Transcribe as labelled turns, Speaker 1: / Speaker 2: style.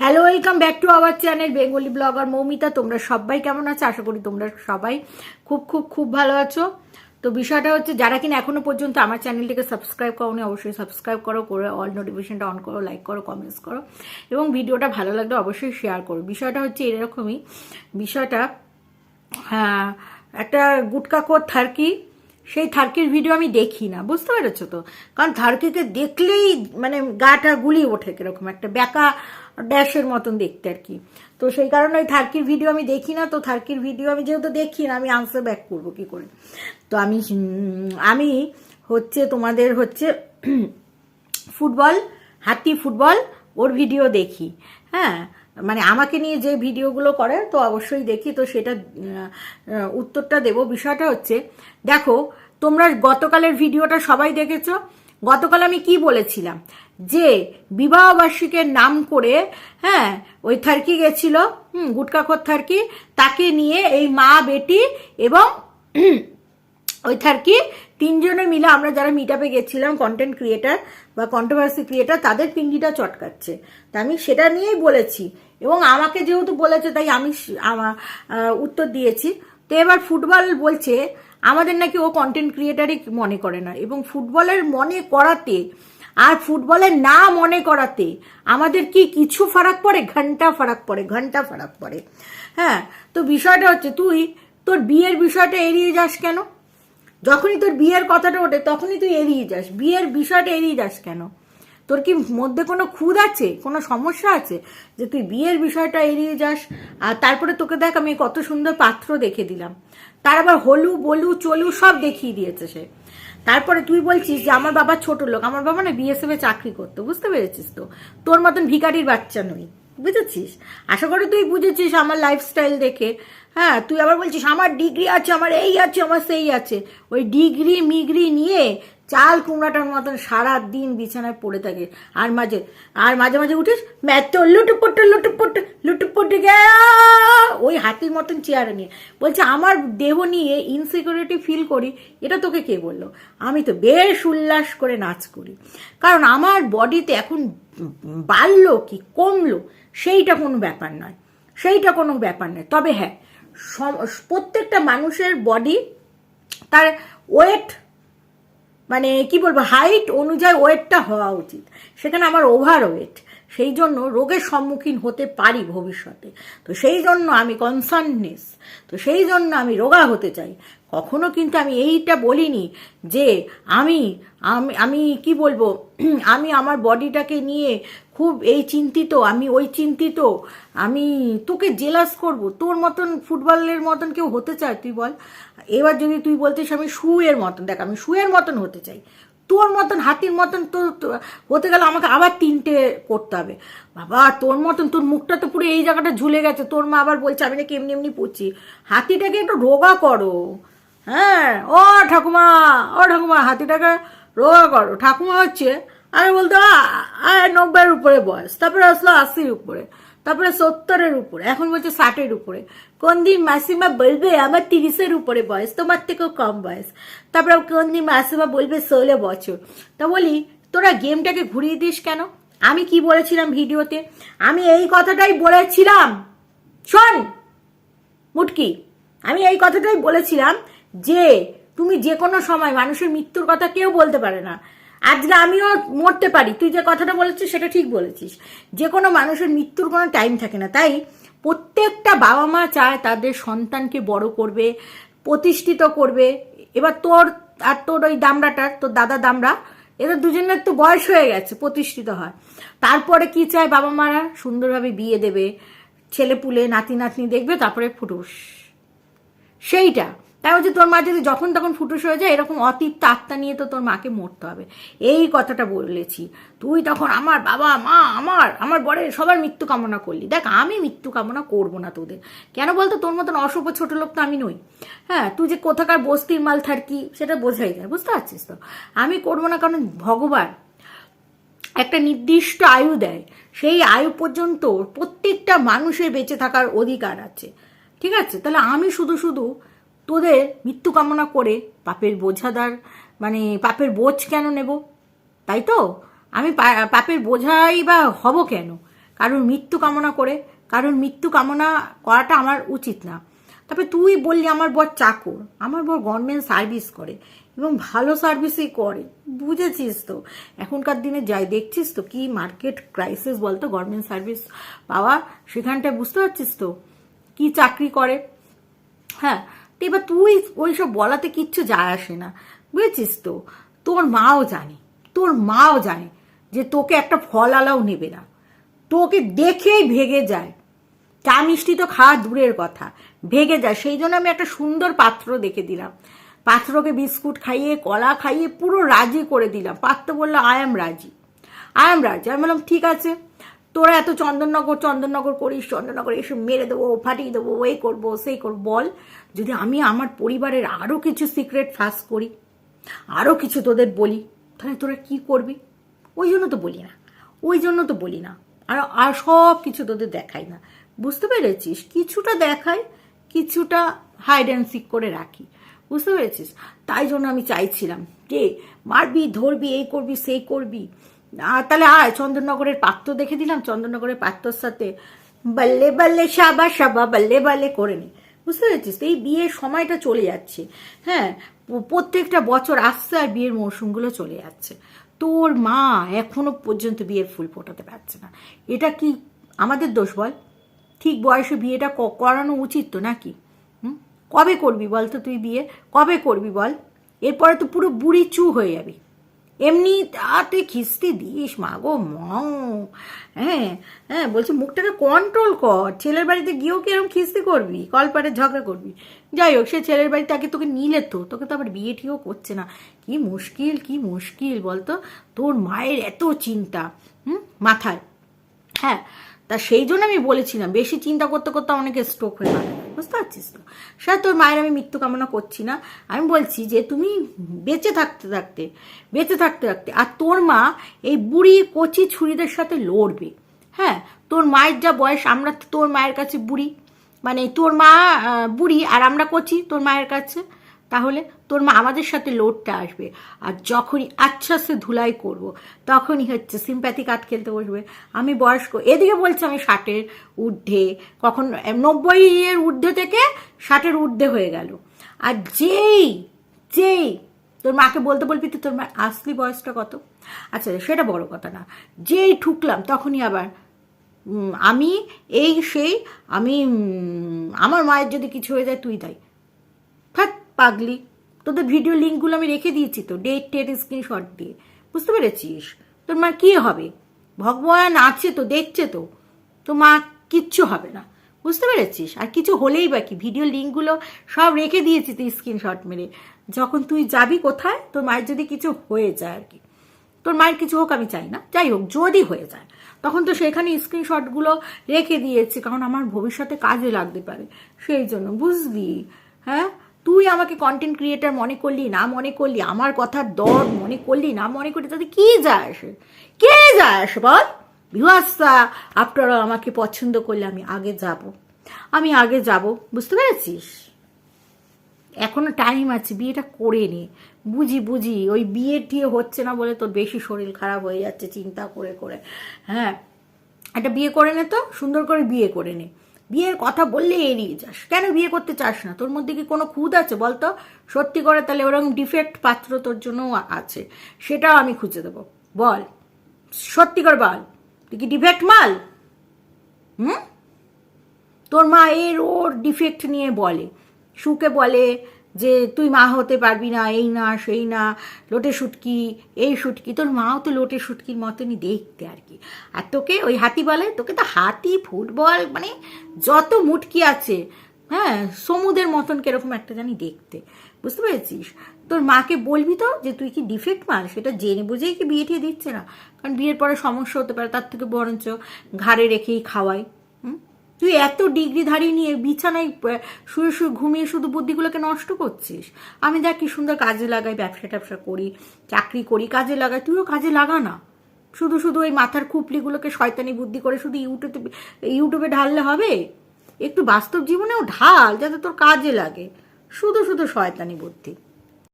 Speaker 1: Hello welcome back to our channel Bengali blogger Moumita তোমরা সবাই কেমন আছো? আশা করি তোমরা সবাই খুব খুব খুব ভালো আছো। তো বিষয়টা হচ্ছে, যারা কিনা এখনও পর্যন্ত আমার চ্যানেলটিকে সাবস্ক্রাইব করোনি, অবশ্যই সাবস্ক্রাইব করো, করে অল নোটিফিকেশনটা অন করো লাইক করো কমেন্টস করো, এবং ভিডিওটা ভালো লাগলে অবশ্যই শেয়ার করো। বিষয়টা হচ্ছে এরকমই, বিষয়টা একটা একটা গুটকাকোর থার্কি, সেই থার্কির ভিডিও আমি দেখি না, বুঝতে পেরেছ তো? কারণ থার্কিকে দেখলেই মানে গাটা গুলি ওঠে কীরকম, একটা ব্যাকা ড্যাশের মতন দেখতে আর কি। তো সেই কারণে ওই থার্কির ভিডিও আমি দেখি না, তো থার্কির ভিডিও আমি যেহেতু দেখি না, আমি আনসার ব্যাক করব কি করে? তো আমি আমি হচ্ছে তোমাদের হচ্ছে ফুটবল, হাতি ফুটবল, ওর ভিডিও দেখি। হ্যাঁ মানে আমাকে নিয়ে যে ভিডিওগুলো করে, তো অবশ্যই দেখি। তো সেটা উত্তরটা দেব। বিষয়টা হচ্ছে, দেখো, তোমরা গতকালের ভিডিওটা সবাই দেখেছ? গতকাল আমি কি বলেছিলাম? যে বিবাহবার্ষিকের নাম করে হ্যাঁ ওই থার্কি গেছিল, হুম গুটকাখোর থার্কি, তাকে নিয়ে এই মা বেটি এবং ওই থার্কি তিনজনে মিলে আমরা যারা মিট আপে গেছিলাম কন্টেন্ট ক্রিয়েটার বা কন্ট্রোভার্সি ক্রিয়েটার তাদের পিঙ্গিটা চটকাচ্ছে। তা আমি সেটা নিয়েই বলেছি। এবং আমাকে যেহেতু বলেছে, তাই আমি উত্তর দিয়েছি। তো এবার ফুটবল বলছে, আমাদের নাকি ও কন্টেন্ট ক্রিয়েটারই মনে করে না। এবং ফুটবলের মনে করাতে আর ফুটবলের না মনে করাতে আমাদের কি কিছু ফারাক পড়ে? ঘণ্টা ফারাক পড়ে, ঘণ্টা ফারাক পড়ে। হ্যাঁ তো বিষয়টা হচ্ছে তুই, তোর বিয়ের বিষয়টা এড়িয়ে যাস কেন? যখনই তোর বিয়ের কথাটা ওঠে, তখনই তুই এড়িয়ে যাস। বিয়ের বিষয়টা এড়িয়ে যাস কেন? তোর কি মধ্যে কোনো খুদ আছে? কোনো সমস্যা আছে? যে তুই বিয়ের বিষয়টা এড়িয়ে যাস, আর তারপরে তোকে দেখ আমি কত সুন্দর পাত্র দেখে দিলাম। তার আবার হলু, বলু, চলু সব দেখিয়ে দিয়েছে সে। তারপরে তুই বলছিস যে আমার বাবা ছোট লোক, আমার বাবা না বিএসএফ এ চাকরি করতো, বুঝতে পেরেছিস তো? তোর মতন ভিখারির বাচ্চা নই, বুঝেছিস? আশা করি তুই বুঝেছিস আমার লাইফস্টাইল দেখে। হ্যাঁ তুই আবার বলছিস, আমার ডিগ্রি আছে, আমার এই আছে, আমার সেই আছে। ওই ডিগ্রি মিগ্রি নিয়ে চাল কুমড়াটার মতন সারা দিন বিছানায় পড়ে থাকে। আর মাঝে আর মাঝে মাঝে উঠিস ম্যাথ লুটুপুট লুটুপুট লুটুপুট ওই হাতির মতন চেয়ারে নিয়ে। বলছে, আমার দেহ নিয়ে ইনসিকিউরিটি ফিল করি, এটা তোকে কে বলল? আমি তো বেশ উল্লাস করে নাচ করি। কারণ আমার বডিতে এখন বাড়লো কি, কমলো, সেইটা কোনো ব্যাপার নয়। সেইটা কোনো ব্যাপার নয়। তবে হ্যাঁ প্রত্যেকটা মানুষের বডি তার ওয়েট মানে কি বলব হাইট অনুযায়ী ওয়েটটা হওয়া উচিত। সেখানে আমার ওভার ওয়েট সেই জন্য রোগের সম্মুখীন হতে পারি ভবিষ্যতে। তো সেই জন্য আমি কনসার্ননেস তো সেই জন্য আমি রোগা হতে চাই। কখনো কিন্তু আমি এইটা বলিনি যে আমি আমি আমি কি বলব, আমি আমার বডিটাকে নিয়ে খুব এই চিন্তিত, আমি ওই চিন্তিত, আমি তোকে জেলাস করব, তোর মতন ফুটবলের মতন কেউ হতে চায়, তুই বল। এবার যদি তুই বলতিস আমি শুয়ের মতন, দেখ আমি শুয়ের মতন হতে চাই, তোর মতন, হাতির মতন তো তো হতে গেলে আমাকে আবার তিনটে করতে হবে। বাবা, তোর মতন, তোর মুখটা তো পুরো এই জায়গাটা ঝুলে গেছে, তোর মা আবার বলছে আমি নাকি এমনি এমনি পড়ছি। হাতিটাকে একটু রোগা করো হ্যাঁ ও ঠাকুমা ও ঠাকুমা, হাতিটাকে রোগা করো। ঠাকুমা হচ্ছে আমি বলতো নব্বইয়ের উপরে বয়স। তারপরে আসলো আশির উপরে, তারপরে সত্তরের উপরে, এখন বলছে ষাটের উপরে। কোন দিন মাসিমা বলবে আমার তিরিশের উপরে বয়স, তোমার থেকেও কম বয়স। তারপরে কোন দিন মাসিমা বলবে ষোলো বছর? তা বলি, তোরা গেমটাকে ঘুরিয়ে দিস কেন? আমি কি বলেছিলাম ভিডিওতে? আমি এই কথাটাই বলেছিলাম। শোন, মুটকি, আমি এই কথাটাই বলেছিলাম যে, তুমি যে কোনো সময় মানুষের মৃত্যুর কথা কেউ বলতে পারে না। আজকে আমিও মরতে পারি। তুই যে কথাটা বলেছিস, সেটা ঠিক বলেছিস। যে কোনো মানুষের মৃত্যুর কোনো টাইম থাকে না। তাই প্রত্যেকটা বাবা মা চায় তাদের সন্তানকে বড় করবে, প্রতিষ্ঠিত করবে। এবার তোর আর তোর ওই দামড়াটার, তোর দাদা দামড়া এদের দুজনের তো বয়স হয়ে গেছে, প্রতিষ্ঠিত হয়। তারপরে কি চায় বাবা মারা? সুন্দরভাবে বিয়ে দেবে, ছেলে পুলে নাতি নাতনি দেখবে, তারপরে ফুটুস। সেইটা। তাই হচ্ছে তোর মা যদি যখন তখন ফুটুস হয়ে যায়, এরকম অতিপ্ত আত্মা নিয়ে তো তোর মাকে মরতে হবে। এই কথাটা বলেছি। তুই তখন আমার বাবা, মা, আমার আমার বরের সবার মৃত্যু কামনা করলি। দেখ, আমি মৃত্যু কামনা করব না তোদের। কেন বলতো, তোর মতন অশুভ ছোট লোক তো আমি নই। হ্যাঁ তুই যে কোথাকার বস্তির মাল থাকি সেটা বোঝাই যায়, বুঝতে পারছিস তো? আমি করব না কারণ ভগবান একটা নির্দিষ্ট আয়ু দেয়। সেই আয়ু পর্যন্ত প্রত্যেকটা মানুষের বেঁচে থাকার অধিকার আছে। ঠিক আছে? তাহলে আমি শুধু শুধু তোদের মৃত্যু কামনা করে পাপের বোঝাদার মানে পাপের বোঝ কেন নেব? তাই তো? আমি পাপের বোঝাই বা হব কেন? কারোর মৃত্যু কামনা করে, কারোর মৃত্যু কামনা করাটা আমার উচিত না। তবে তুই বললি আমার বর চাকর, আমার বর গভর্নমেন্ট সার্ভিস করে এবং ভালো সার্ভিসই করে, বুঝেছিস তো? এখনকার দিনে যাই দেখছিস তো কি মার্কেট ক্রাইসিস বলতো গভর্নমেন্ট সার্ভিস পাওয়া? সেখানটায় বুঝতে পারছিস তো? কি চাকরি করে? হ্যাঁ তো এবার তুই ওইসব বলাতে কিচ্ছু যায় আসে না। বুঝেছিস তো? তোর মাও জানে, তোর মাও জানে যে তোকে একটা ফল আলাও নেবে না। তোকে দেখেই ভেগে যায়। চা মিষ্টি তো খাওয়া দূরের কথা, ভেগে যায়। সেই জন্য আমি একটা সুন্দর পাত্র দেখে দিলাম। পাত্রকে বিস্কুট খাইয়ে, কলা খাইয়ে পুরো রাজি করে দিলাম। পাত্র বলল আই এম রাজি আই এম রাজি আমি বললাম, ঠিক আছে। তোরা এত চন্দননগর চন্দননগর করিস, চন্দননগর এসে মেরে দেবো, ফাটিয়ে দেবো এই করব, সেই করব। বল, যদি আমি আমার পরিবারের আরও কিছু সিক্রেট ফাঁস করি আরও কিছু তোদের বলি, তাহলে তোরা কি করবি? ওই জন্য তো বলি না। ওই জন্য তো বলি না। আর আর সব কিছু তোদের দেখাই না। বুঝতে পেরেছিস? কিছুটা দেখাই, কিছুটা হাইড অ্যান্ড সিক করে রাখি। বুঝতে পেরেছিস? তাই জন্য আমি চাইছিলাম, যে মারবি, ধরবি, এই করবি, সেই করবি। তাহলে আয়, চন্দননগরের পাত্র দেখে দিলাম, চন্দননগরের পাত্রর সাথে বাল্লে বাল্লে সাবা সাবা, বাল্লে বাল্লে করে নে। বুঝতে পেরেছিস? এই বিয়ের সময়টা চলে যাচ্ছে। হ্যাঁ প্রত্যেকটা বছর আসছে আর বিয়ের মৌসুমগুলো চলে যাচ্ছে। তোর মা এখনও পর্যন্ত বিয়ের ফুল ফোটাতে পারছে না। এটা কি আমাদের দোষ বল? ঠিক বয়সে বিয়েটা করানো উচিত তো নাকি? কবে করবি বল তো তুই বিয়ে? কবে করবি বল? এরপরে তো পুরো বুড়ি চু হয়ে যাবি। এমনি তা তুই খিস্তি দিস মা গো মং হ্যাঁ হ্যাঁ বলছি মুখটাকে কন্ট্রোল কর। ছেলের বাড়িতে গিয়েও কি এরকম খিস্তি করবি? কলপারে ঝগড়া করবি? যাই হোক, সে ছেলের বাড়িতে আগে তোকে নিলে তো, তোকে তো আবার বিয়ে টিও করছে না। কি মুশকিল কি মুশকিল, বলতো? তোর মায়ের এত চিন্তা, হুম, মাথায়। হ্যাঁ তা সেই জন্য আমি বলেছিলাম, বেশি চিন্তা করতে করতে অনেকে স্ট্রোক হয়ে মারা। বুঝতে পারছিস তো? সেটা তোর মায়ের আমি মৃত্যু কামনা করছি না। আমি বলছি যে তুমি বেঁচে থাকতে থাকতে, বেঁচে থাকতে থাকতে, আর তোর মা এই বুড়ি কচি ছুরিদের সাথে লড়বে। হ্যাঁ তোর মায়ের যা বয়স, আমরা তোর মায়ের কাছে বুড়ি। মানে তোর মা বুড়ি আর আমরা কচি, তোর মায়ের কাছে। তাহলে তোর মা আমাদের সাথে লড়তে আসবে। আর যখনই আচ্ছা সে ধুলাই করব, তখনই হচ্ছে সিম্প্যাথি কাট খেলতে বসবে। আমি বয়স্ক, এদিকে বলছে আমি ষাটের ঊর্ধ্বে, কখন নব্বই এর ঊর্ধ্বে থেকে ষাটের ঊর্ধ্বে হয়ে গেল। আর যেই যেই তোর মাকে বলতে বলবি তো তোর মা আসলি বয়সটা কত? আচ্ছা সেটা বড় কথা না। যেই ঠুকলাম, তখনই আবার আমি এই সেই, আমি আমার মায়ের যদি কিছু হয়ে যায় তুই ফাট পাগলি। তোদের ভিডিও লিঙ্কগুলো আমি রেখে দিয়েছি তো ডেট টেট স্ক্রিনশট দিয়ে। বুঝতে পেরেছিস? তোর মা কি হবে? ভগবান আছে তো, দেখছে তো। তো মা কিচ্ছু হবে না। বুঝতে পেরেছিস? আর কিছু হলেই বাকি ভিডিও লিঙ্কগুলো সব রেখে দিয়েছি তুই স্ক্রিনশট মেরে। যখন তুই যাবি কোথায়, তোর মায়ের যদি কিছু হয়ে যায় আর কি। তোর মায়ের কিছু হোক, আমি চাই না। যাই হোক, যদি হয়ে যায়। তখন তো সেখানে স্ক্রিনশটগুলো রেখে দিয়েছি, কারণ আমার ভবিষ্যতে কাজে লাগতে পারে। সেই জন্য, বুঝলি? হ্যাঁ? তুই আমাকে কন্টেন্ট ক্রিয়েটার মনে করলি, না মনে করলি, আমার কথার দর মনে করলি, না মনে করলি, তাতে কি যায় আসে কে যায় আসে বল ভিউয়ার্সরা আপনারা আমাকে পছন্দ করলে আমি আগে যাব। আমি আগে যাব, বুঝতে পেরেছিস? এখনও টাইম আছে, বিয়েটা করে নে। বুঝি বুঝি, ওই বিয়ে টিয়ে হচ্ছে না বলে তোর বেশি শরীর খারাপ হয়ে যাচ্ছে, চিন্তা করে করে। হ্যাঁ একটা বিয়ে করে নে তো, সুন্দর করে বিয়ে করে নে। বিয়ের কথা বললে এড়িয়ে যাস। কেন বিয়ে করতে চাস না? তোর মধ্যে কি কোনো খুদ আছে বলতো? সত্যি করে তাহলে ওরকম ডিফেক্ট পাত্র তোর জন্যও আছে। সেটাও আমি খুঁজে দেবো। বল। সত্যি করে বল। তুই কি ডিফেক্ট মাল? হুম? তোর মা এর ওর ডিফেক্ট নিয়ে বলে। সুকে বলে যে তুই মা হতে পারবি না, এই না, সেই না, লোটে শুটকি এই শুটকি তোর মাও তো লোটে শুটকির মতনই দেখতে আর কি। আর তোকে ওই হাতি বলে, তোকে তো হাতি, ফুটবল মানে যত মুটকি আছে হ্যাঁ সমুদের মতন কীরকম একটা জানি দেখতে। বুঝতে পেরেছিস? তোর মাকে বলবি তো যে তুই কি ডিফেক্ট মাল সেটা জেনে বুঝেই কি বিয়ে টিয়ে দিচ্ছে না? কারণ বিয়ের পরে সমস্যা হতে পারে, তার থেকে বরঞ্চ ঘাড়ে রেখেই খাওয়াই তুই এত ডিগ্রিধারী নিয়ে বিছানায় শুয়ে শুয়ে ঘুমিয়ে শুধু বুদ্ধিগুলোকে নষ্ট করছিস? আমি দেখ কি সুন্দর কাজে লাগাই ব্যবসা ট্যাবসা করি, চাকরি করি, কাজে লাগাই, তুইও কাজে লাগা না। শুধু শুধু ওই মাথার খুপলিগুলোকে শয়তানি বুদ্ধি করে শুধু ইউটিউবে ইউটিউবে ঢাললে হবে? একটু বাস্তব জীবনেও ঢাল যাতে তোর কাজে লাগে। শুধু শুধু শয়তানি বুদ্ধি।